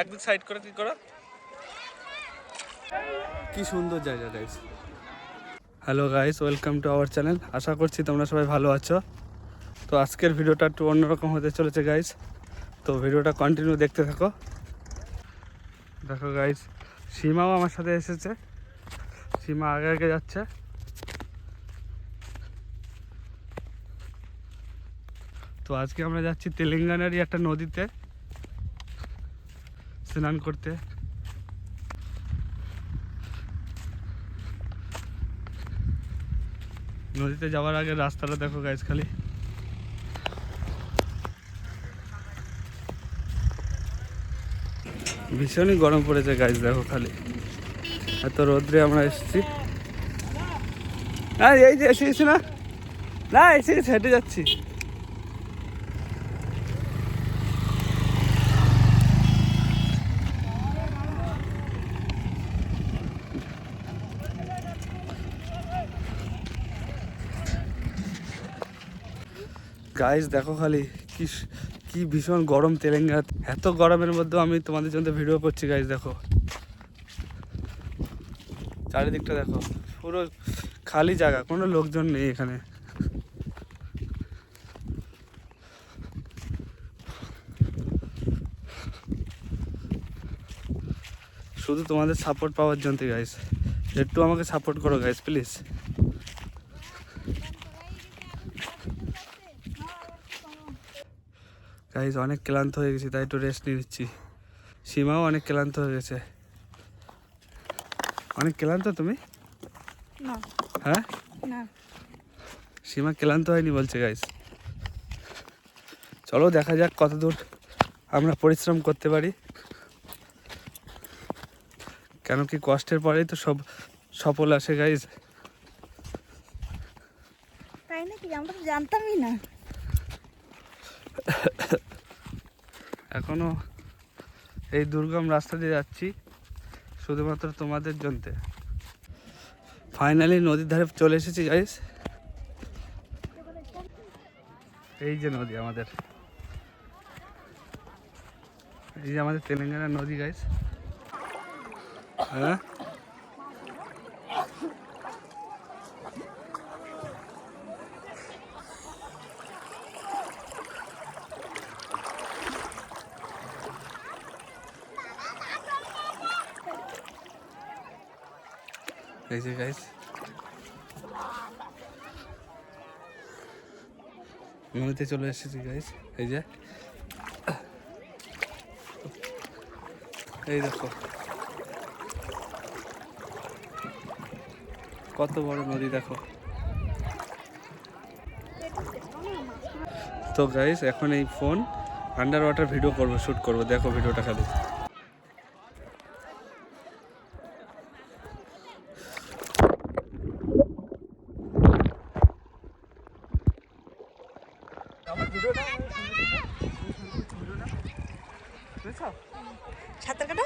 একদিক সাইড করে, কি করো? কি সুন্দর জায়গা guys hello guys welcome to our channel আশা করছি তোমরা সবাই ভালো আছো। তো আজকের ভিডিওটা একটু অন্যরকম হতে চলেছে গাইস তো ভিডিওটা কন্টিনিউ দেখতে থাকো। দেখো গাইস সীমাও আমার সাথে এসেছে। সীমা আগে আগে যাচ্ছে। তো আজকে আমরা যাচ্ছি তেলেঙ্গানারই একটা নদীতে। স্নান করতে। নদীতে যাওয়ার আগে রাস্তাটা দেখো গাছ খালি। ভীষণই গরম পড়েছে গাছ দেখো খালি। এত রোদ্রে আমরা এসেছি। না এই যে, এসে গেছি না? না, এসে হেঁটে যাচ্ছি। গাইজ দেখো খালি কি কি ভীষণ গরম তেলেঙ্গানা। এত গরমের মধ্যেও আমি তোমাদের জন্য ভিডিও করছি গাইজ দেখো। চারিদিকটা দেখো, পুরো খালি জায়গা, কোনো লোকজন নেই এখানে। শুধু তোমাদের সাপোর্ট পাওয়ার জন্য গাইজ একটু আমাকে সাপোর্ট করো গাইজ প্লিজ গাইজ অনেক ক্লান্ত হয়ে গেছি তাই একটু রেস্ট নিয়ে নিচ্ছি। সীমাও অনেক ক্লান্ত হয়ে গেছে। অনেক ক্লান্ত তুমি? হ্যাঁ? সীমা ক্লান্ত হয়নি বলছে গাইজ চলো দেখা যাক কত দূর আমরা পরিশ্রম করতে পারি। কেন কি কষ্টের পরেই তো সব সফল আসে গাইজ তাই নাকি? আমরা তো জানতামই না। এখনও এই দুর্গম রাস্তা দিয়ে যাচ্ছি, শুধুমাত্র তোমাদের জন্য। ফাইনালি নদীর ধারে চলে এসেছি গাইস এই যে নদী আমাদের। এই যে আমাদের তেলেঙ্গানার নদী গাইস হ্যাঁ? এই যে গাইস নদীতে চলে এসেছি গাইস এই যে। এই দেখো। কত বড় নদী, দেখো। তো গাইস এখন এই ফোন আন্ডার ওয়াটার ভিডিও করব শ্যুট করব। দেখো ভিডিওটা খালি। সাঁতার কাটা?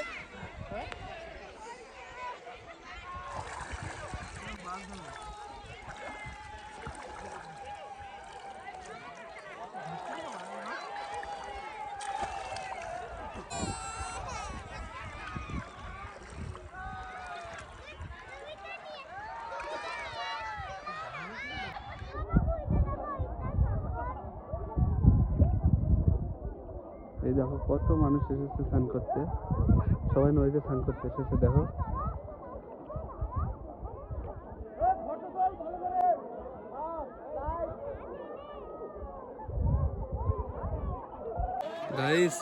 এই দেখো, কত মানুষ এসেছে স্নান করতে। সবাই নদীতে স্নান করতে এসেছে, দেখো। গাইস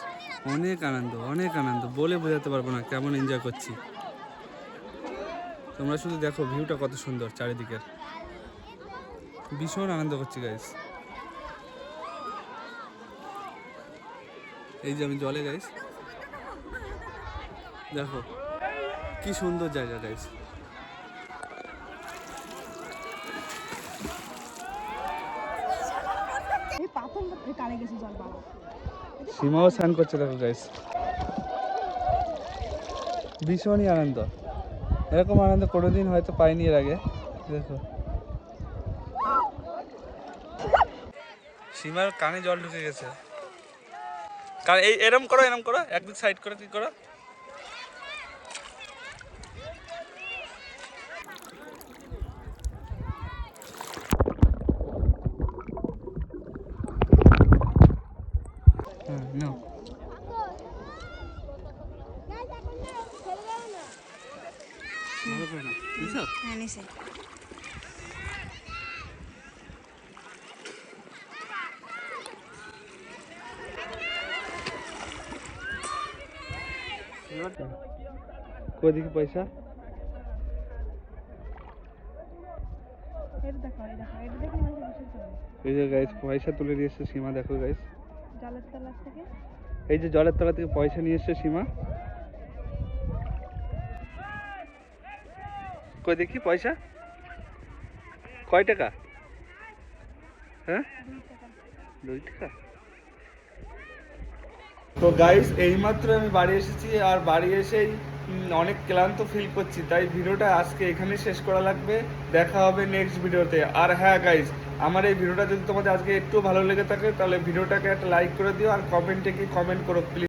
অনেক আনন্দ অনেক আনন্দ। বলে বোঝাতে পারব না কেমন এনজয় করছি। তোমরা শুধু দেখো ভিউটা কত সুন্দর চারিদিকের। ভীষণ আনন্দ করছি গাইস এই যে আমি জলে গাইস দেখো কি সুন্দর জায়গা গাইস এই পাথর এই কানে গেছে জল বাবা। সীমাও স্নান করছে দেখো গাইস ভীষণই আনন্দ। এরকম আনন্দ কোনোদিন হয়তো পাইনি এর আগে। দেখো। সীমার কানে জল ঢুকে গেছে। কারণ এই এরম করো এরম করো একদিক সাইড করে কি করো। হ্যাঁ ভালো করে নাও। দেখি পয়সা? এই যে গাইস পয়সা তুলে নিয়ে এসছে সীমা দেখো গাইস জলের তলার থেকে? এই যে জলের তলা থেকে পয়সা নিয়ে এসছে সীমা। কই দেখি পয়সা? কয় টাকা? হ্যাঁ? দুই টাকা? তো গাইস এইমাত্র আমি বাড়ি এসেছি আর বাড়ি এসেই অনেক ক্লান্ত ফিল করছি। তাই ভিডিওটা আজকে এখানে শেষ করা লাগবে। দেখা হবে নেক্সট ভিডিওতে। আর হ্যাঁ গাইস আমার এই ভিডিওটা যদি তোমাদের আজকে একটু ভালো লেগে থাকে, তাহলে ভিডিওটাকে একটা লাইক করে দিও আর কমেন্টে কি কমেন্ট করো প্লিজ